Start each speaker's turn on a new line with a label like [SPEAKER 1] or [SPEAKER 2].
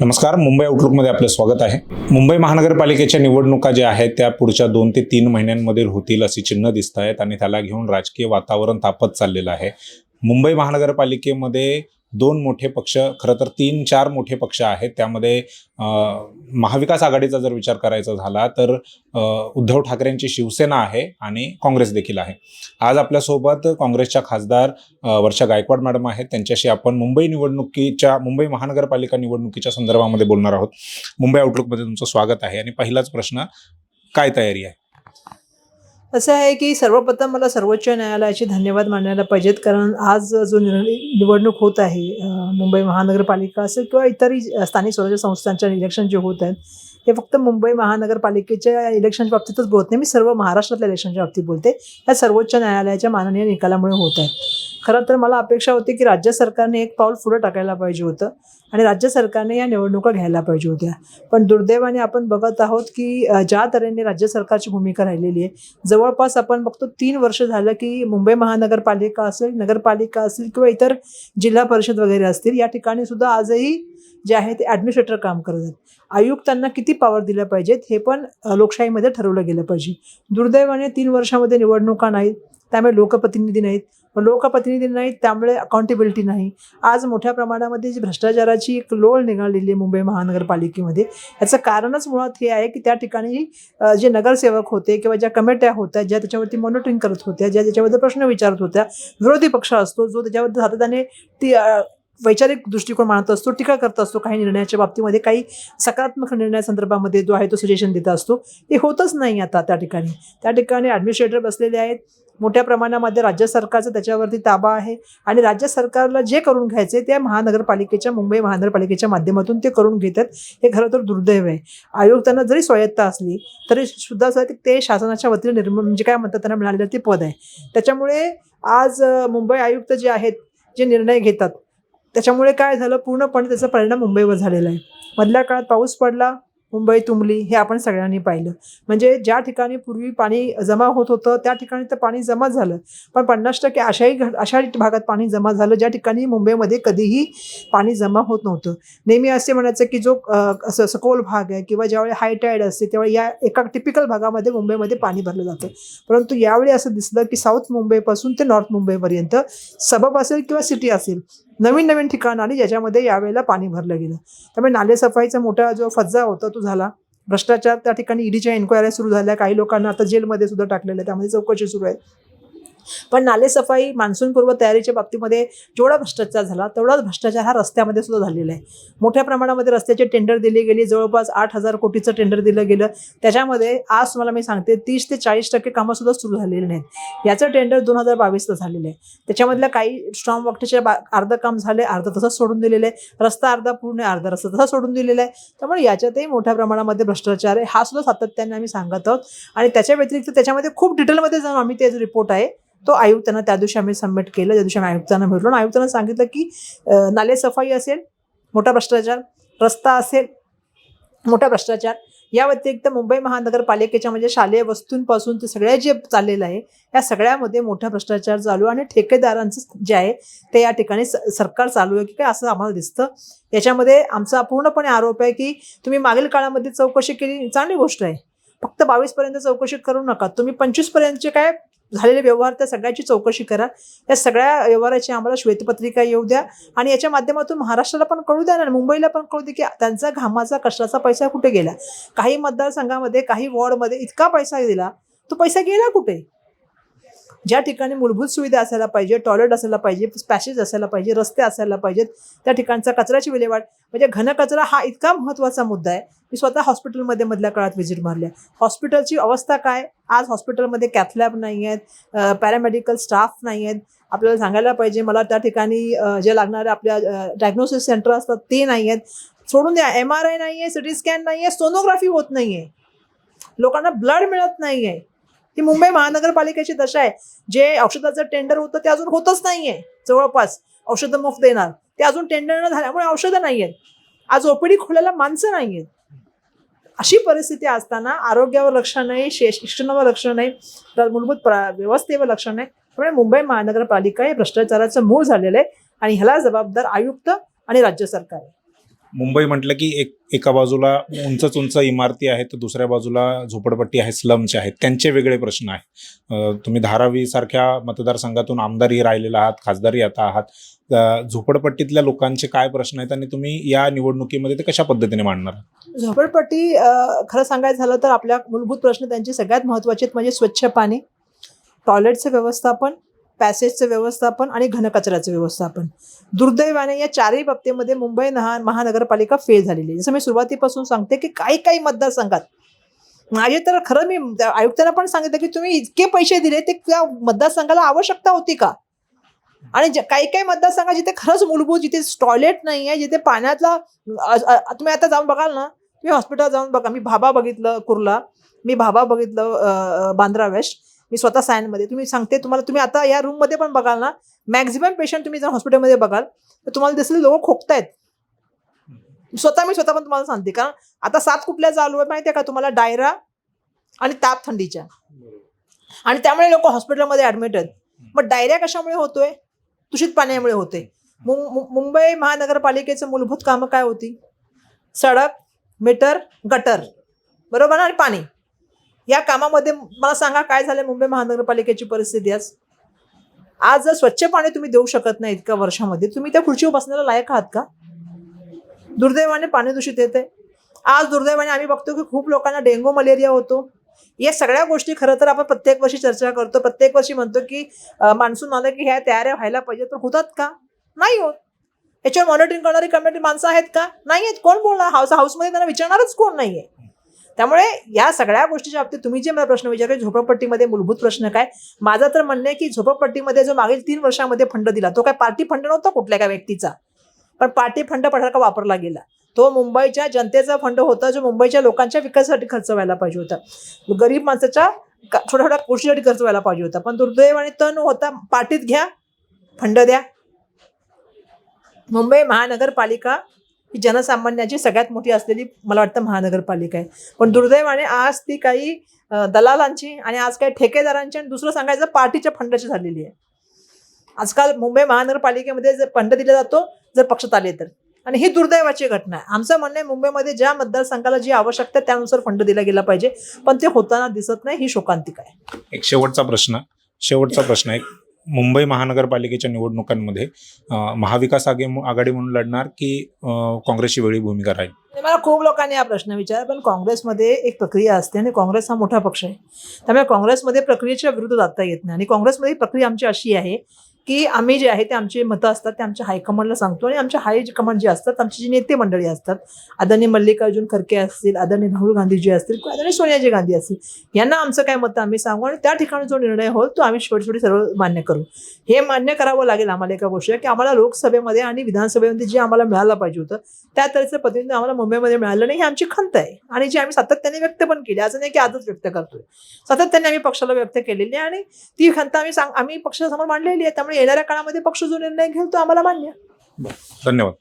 [SPEAKER 1] नमस्कार मुंबई आउटलुकमध्ये आपलं स्वागत आहे. मुंबई महानगरपालिकेच्या निवडणुका ज्या आहेत त्या पुढच्या दोन ते तीन महिन्यांमध्ये होतील अशी चिन्ह दिसत आहेत आणि त्याला घेऊन राजकीय वातावरण तापत चाललेलं आहे. मुंबई महानगरपालिकेमध्ये दोन मोठे पक्ष खरं तर तीन चार मोठे पक्ष आहेत. त्यामध्ये महाविकास आघाडीचा जर विचार करायचा झाला तर उद्धव ठाकरेंची शिवसेना आहे आणि काँग्रेस देखील आहे. आज आपल्यासोबत काँग्रेसच्या खासदार वर्षा गायकवाड मॅडम आहेत. त्यांच्याशी आपण मुंबई निवडणुकीच्या मुंबई महानगरपालिका निवडणुकीच्या संदर्भामध्ये बोलणार आहोत. मुंबई आउटलुकमध्ये तुमचं स्वागत आहे. आणि पहिलाच प्रश्न काय तयारी आहे?
[SPEAKER 2] असं आहे की सर्वप्रथम मला सर्वोच्च न्यायालयाचे धन्यवाद मानायला पाहिजेत कारण आज जो निवडणूक होत आहे मुंबई महानगरपालिका असेल किंवा इतरही स्थानिक स्वराज्य संस्थांच्या इलेक्शन जे होत आहेत हे फक्त मुंबई महानगरपालिकेच्या इलेक्शनच्या बाबतीतच बोलत नाही. मी सर्व महाराष्ट्रातल्या इलेक्शनच्या बाबतीत बोलते. या सर्वोच्च न्यायालयाच्या माननीय निकालामुळे होत आहेत. खरं तर मला अपेक्षा होती की राज्य सरकारने एक पाऊल पुढं टाकायला पाहिजे होतं आणि राज्य सरकारने या निवडणुका घ्यायला पाहिजे होत्या. पण दुर्दैवाने आपण बघत आहोत की ज्या तऱ्हेने राज्य सरकारची भूमिका राहिलेली आहे जवळपास आपण बघतो तीन वर्ष झालं की मुंबई महानगरपालिका असेल नगरपालिका असेल किंवा इतर जिल्हा परिषद वगैरे असतील या ठिकाणी सुद्धा आजही जे आहे ते ॲडमिनिस्ट्रेटर काम करत आहेत. आयुक्तांना किती पॉवर दिल्या पाहिजेत हे पण लोकशाहीमध्ये ठरवलं गेलं पाहिजे. दुर्दैवाने तीन वर्षामध्ये निवडणुका नाहीत त्यामुळे लोकप्रतिनिधी नाहीत. लोकप्रतिनिधी नाहीत त्यामुळे अकाउंटेबिलिटी नाही. आज मोठ्या प्रमाणामध्ये जी भ्रष्टाचाराची एक लोळ निघालेली आहे मुंबई महानगरपालिकेमध्ये याचं कारणच मुळात हे आहे की त्या ठिकाणी जे नगरसेवक होते किंवा ज्या कमिट्या होत्या ज्या त्याच्यावरती मॉनिटरिंग करत होत्या ज्या त्याच्याबद्दल प्रश्न विचारत होत्या विरोधी पक्ष असतो जो त्याच्याबद्दल सातत्याने ती वैचारिक दृष्टिकोन मानत असतो टीका करत असतो काही निर्णयाच्या बाबतीमध्ये काही सकारात्मक निर्णयासंदर्भामध्ये जो आहे तो सजेशन देत असतो. हे होतच नाही आता त्या ठिकाणी. त्या ठिकाणी ॲडमिनिस्ट्रेटर बसलेले आहेत. मोठ्या प्रमाणामध्ये राज्य सरकारचा त्याच्यावरती ताबा आहे आणि राज्य सरकारला जे करून घ्यायचे ते महानगरपालिकेच्या मुंबई महानगरपालिकेच्या माध्यमातून ते करून घेतात. हे खरं तर दुर्दैव आहे. आयुक्तांना जरी स्वायत्ता असली तरी सुद्धा असं ते शासनाच्या वतीने निर्म म्हणजे काय म्हणतात त्यांना मिळालेलं ते पद आहे. त्याच्यामुळे आज मुंबई आयुक्त जे आहेत जे निर्णय घेतात त्याच्यामुळे काय झालं? पूर्णपणे त्याचा परिणाम मुंबईवर झालेला आहे. मधल्या काळात पाऊस पडला मुंबई तुंबली हे आपण सगळ्यांनी पाहिलं. म्हणजे ज्या ठिकाणी पूर्वी पाणी जमा होत होतं त्या ठिकाणी तर पाणी जमा झालं. पण पन्नास टक्के अशाही अशा भागात पाणी जमा झालं ज्या ठिकाणी मुंबईमध्ये कधीही पाणी जमा होत नव्हतं. नेहमी असे म्हणायचं की जो असं सखोल भाग आहे किंवा ज्यावेळी हायटाईड असते त्यावेळी या एका टिपिकल भागामध्ये मुंबईमध्ये पाणी भरलं जातं. परंतु यावेळी असं दिसलं की साऊथ मुंबईपासून ते नॉर्थ मुंबईपर्यंत सबब असेल किंवा सिटी असेल नवीन नवीन ठिकाण आली ज्याच्यामध्ये यावेळेला पाणी भरलं गेलं. त्यामुळे नालेसफाईचा मोठा जो फज्जा होता तो झाला. भ्रष्टाचार त्या ठिकाणी ईडीच्या एन्क्वायऱ्या सुरू झाल्या. काही लोकांना आता जेलमध्ये सुद्धा टाकलेलं आहे. त्यामध्ये चौकशी सुरू आहे. पण नालेसफाई मान्सूनपूर्व तयारीच्या बाबतीमध्ये जेवढा भ्रष्टाचार झाला तेवढाच भ्रष्टाचार हा रस्त्यामध्ये सुद्धा झालेला आहे. मोठ्या प्रमाणामध्ये रस्त्याचे टेंडर दिले गेले जवळपास आठ हजार कोटीचं टेंडर दिलं गेलं. त्याच्यामध्ये आज तुम्हाला मी सांगते तीस ते चाळीस टक्के कामं सुद्धा सुरू झालेली नाहीत. याचं टेंडर दोन हजार बावीसला झालेलं आहे. त्याच्यामधल्या काही स्ट्रॉंग वॉकटेचे बा अर्ध काम झाले अर्धा तसंच सोडून दिलेलं आहे. रस्ता अर्धा पूर्ण अर्धा रस्ता तसा सोडून दिलेला आहे. त्यामुळे याच्यातही मोठ्या प्रमाणामध्ये भ्रष्टाचार आहे. हा सुद्धा सातत्याने आम्ही सांगत आहोत. आणि त्याच्या व्यतिरिक्त त्याच्यामध्ये खूप डिटेलमध्ये जाऊन आम्ही ते रिपोर्ट आहे. तो आयुक्तांना त्या दिवशी आम्ही सबमिट केलं. त्या दिवशी आम्ही आयुक्तांना भेटलो आणि आयुक्तांना सांगितलं की नाले सफाई असेल मोठा भ्रष्टाचार रस्ता असेल मोठा भ्रष्टाचार. या व्यतिरिक्त मुंबई महानगरपालिकेच्या म्हणजे शालेय वस्तूंपासून ते सगळ्या जे चाललेलं आहे या सगळ्यामध्ये मोठा भ्रष्टाचार चालू आहे. आणि ठेकेदारांचं जे आहे ते या ठिकाणी स- सरकार चालू आहे की काय असं आम्हाला दिसतं. याच्यामध्ये आमचा पूर्णपणे आरोप आहे की तुम्ही मागील काळामध्ये चौकशी केली चांगली गोष्ट आहे. फक्त बावीसपर्यंत चौकशी करू नका. तुम्ही पंचवीसपर्यंतचे काय झालेले व्यवहार त्या सगळ्याची चौकशी करा. या सगळ्या व्यवहाराची आम्हाला श्वेतपत्रिका येऊ द्या. आणि याच्या माध्यमातून महाराष्ट्राला पण कळू द्या ना मुंबईला पण कळू दे की त्यांचा घामाचा कष्टाचा पैसा कुठे गेला? काही मतदारसंघामध्ये काही वॉर्डमध्ये इतका पैसा दिला तो पैसा गेला कुठे? ज्या ठिकाणी मूलभूत सुविधा असायला पाहिजे टॉयलेट असायला पाहिजे पॅसेज असायला पाहिजे रस्ते असायला पाहिजेत त्या ठिकाणचा कचऱ्याची विल्हेवाट म्हणजे घनकचरा हा इतका महत्त्वाचा मुद्दा आहे. मी स्वतः हॉस्पिटलमध्ये मधल्या काळात व्हिजिट मारल्या हॉस्पिटलची अवस्था काय? आज हॉस्पिटलमध्ये कॅथलॅब नाही आहेत पॅरामेडिकल स्टाफ नाही आहेत. आपल्याला सांगायला पाहिजे मला त्या ठिकाणी जे लागणारे आपल्या डायग्नोसिस सेंटर असतात ते नाही आहेत. सोडून द्या एम आर आय नाही आहे सिटी स्कॅन नाही आहे सोनोग्राफी होत नाही आहे. लोकांना ब्लड मिळत नाही आहे. ती मुंबई महानगरपालिकेची दशा आहे. जे औषधाचं टेंडर होतं ते अजून होतच नाहीये. जवळपास औषधं मुफ्त देणार. ते अजून टेंडर न झाल्यामुळे औषधं नाही आहेत आज ओपीडी खोलायला माणसं नाही आहेत अशी परिस्थिती असताना आरोग्यावर लक्ष नाही शिक्षणावर लक्ष नाही तर मूलभूत व्यवस्थेवर लक्ष नाही. त्यामुळे मुंबई महानगरपालिका हे भ्रष्टाचाराचं मूळ झालेलं आहे आणि ह्याला जबाबदार आयुक्त आणि राज्य सरकार आहे.
[SPEAKER 1] मुंबई म्हटलं की एक एका बाजूला उंचच उंच इमारती आहेत तर दुसऱ्या बाजूला झोपडपट्टी आहे स्लमचे आहेत. त्यांचे वेगळे प्रश्न आहेत. तुम्ही धारावी सारख्या मतदारसंघातून आमदारही राहिलेला आहात खासदारही आता आहात. झोपडपट्टीतल्या लोकांचे काय प्रश्न आहेत आणि तुम्ही या निवडणुकीमध्ये ते कशा पद्धतीने मांडणार
[SPEAKER 2] झोपडपट्टी खरं सांगायचं झालं तर आपल्या मूलभूत प्रश्न त्यांचे सगळ्यात महत्त्वाचे आहेत म्हणजे स्वच्छ पाणी टॉयलेटचं व्यवस्थापन पॅसेजचं व्यवस्थापन आणि घनकचऱ्याचं व्यवस्थापन. दुर्दैवाने या चारही बाबतीमध्ये मुंबई नहा महानगरपालिका फेल झालेली जसं मी सुरुवातीपासून सांगते की काही काही मतदारसंघात माझे तर खरं मी आयुक्तांना पण सांगितलं की तुम्ही इतके पैसे दिले ते त्या मतदारसंघाला आवश्यकता होती का? आणि काही काही मतदारसंघात जिथे खरंच मूलभूत जिथे टॉयलेट नाही आहे जिथे पाण्यातला तुम्ही आता जाऊन बघाल ना तुम्ही हॉस्पिटल जाऊन बघा. मी भाबा बघितलं कुर्ला मी भाबा बघितलं बांद्रा वेस्ट मी स्वतः सायनमध्ये तुम्ही सांगते तुम्हाला तुम्ही आता या रूममध्ये पण बघाल ना मॅक्झिमम पेशंट तुम्ही जर हॉस्पिटलमध्ये बघाल तर तुम्हाला दिसले लोक खोकतायत. स्वतः मी स्वतः पण तुम्हाला सांगते कारण आता सात कुठल्या चालू आहे माहिती आहे का तुम्हाला? डायरा आणि ताप थंडीच्या. आणि त्यामुळे लोक हॉस्पिटलमध्ये ॲडमिट आहेत. मग डायरिया कशामुळे होतोय? दूषित पाण्यामुळे होते मुं- मु- मुंबई महानगरपालिकेचं मूलभूत कामं काय होती? सडक मीटर गटर बरोबर ना? आणि पाणी. या कामामध्ये मला सांगा काय झालं मुंबई महानगरपालिकेची परिस्थिती आज? आज जर स्वच्छ पाणी तुम्ही देऊ शकत नाही इतक्या वर्षामध्ये तुम्ही त्या खुर्चीवर बसण्याला लायक आहात का? दुर्दैवाने पाणी दूषित येते आज दुर्दैवाने आम्ही बघतो की खूप लोकांना डेंग्यू मलेरिया होतो. या सगळ्या गोष्टी खरं तर आपण प्रत्येक वर्षी चर्चा करतो. प्रत्येक वर्षी म्हणतो की मान्सून आलं की ह्या तयाऱ्या व्हायला पाहिजे तर होतात का? नाही होत. याच्यावर मॉनिटरिंग करणारी कमिटी माणसं आहेत का? नाही आहेत. कोण बोलणार? हाऊस हाऊसमध्ये त्यांना विचारणारच कोण नाही आहे त्यामुळे या सगळ्या गोष्टीच्या बाबतीत तुम्ही जे मला प्रश्न विचारले झोपडपट्टीमध्ये मूलभूत प्रश्न काय? माझं तर म्हणणं आहे की झोपडपट्टीमध्ये जो मागील तीन वर्षामध्ये फंड दिला तो काय पार्टी फंड नव्हता कुठल्या काय व्यक्तीचा? पण पार्टी फंड पठारका वापरला गेला. तो मुंबईच्या जनतेचा फंड होता जो मुंबईच्या लोकांच्या विकासासाठी खर्च व्हायला पाहिजे होता. गरीब माणसाच्या का- छोट्या छोट्या गोष्टीसाठी खर्च व्हायला पाहिजे होता. पण दुर्दैवाने तण होता पार्टीत घ्या फंड द्या. मुंबई महानगरपालिका ही जनसामान्याची सगळ्यात मोठी असलेली मला वाटतं महानगरपालिका आहे. पण दुर्दैवाने आज ती काही दलालांची आणि आज काही ठेकेदारांची आणि दुसरं सांगायचं पार्टीच्या फंडाची झालेली आहे. आजकाल मुंबई महानगरपालिकेमध्ये जर फंड दिला जातो जर पक्षात आले तर. आणि ही दुर्दैवाची घटना आहे. आमचं म्हणणं आहे मुंबईमध्ये ज्या मतदारसंघाला जी आवश्यकता आहे त्यानुसार फंड दिला गेला पाहिजे. पण ते होताना दिसत नाही ही शोकांतिका आहे.
[SPEAKER 1] एक शेवटचा प्रश्न शेवटचा प्रश्न आहे मुंबई महानगरपालिकेच्या निवडणुकांमध्ये महाविकास आगे आघाडी म्हणून लढणार की काँग्रेसची वेगळी भूमिका राहील?
[SPEAKER 2] मला खूप लोकांनी हा प्रश्न विचारला पण काँग्रेसमध्ये एक प्रक्रिया असते आणि काँग्रेस हा मोठा पक्ष आहे. त्यामुळे काँग्रेसमध्ये प्रक्रियेच्या विरुद्ध जाता येत नाही आणि काँग्रेसमध्ये प्रक्रिया आमची अशी आहे की आम्ही जे आहे ते आमचे मतं असतात ते आमच्या हायकमांडला सांगतो आणि आमच्या हाय कमांड जे असतात आमची जी नेते मंडळी असतात आदरणीय मल्लिकार्जुन खरके असतील आदरणीय राहुल गांधीजी असतील किंवा आदरणीय सोनियाजी गांधी असतील यांना आमचं काय मतं आम्ही सांगू आणि त्या ठिकाणी जो निर्णय होईल तो आम्ही शेवटी शेवटी सर्व मान्य करू. हे मान्य करावं लागेल आम्हाला एका गोष्ट की आम्हाला लोकसभेमध्ये आणि विधानसभेमध्ये जे आम्हाला मिळालं पाहिजे होतं त्या तऱ्हेचं प्रतिनिधी आम्हाला मुंबईमध्ये मिळालं नाही ही आमची खंत आहे. आणि जी आम्ही सातत्याने व्यक्त पण केली असं नाही की आजच व्यक्त करतोय. सातत्याने आम्ही पक्षाला व्यक्त केलेली आहे आणि ती खंत आम्ही सांग आम्ही पक्षासमोर मांडलेली आहे त्यामुळे येणाऱ्या काळामध्ये पक्ष जो निर्णय घेईल तो आम्हाला मान्य
[SPEAKER 1] धन्यवाद.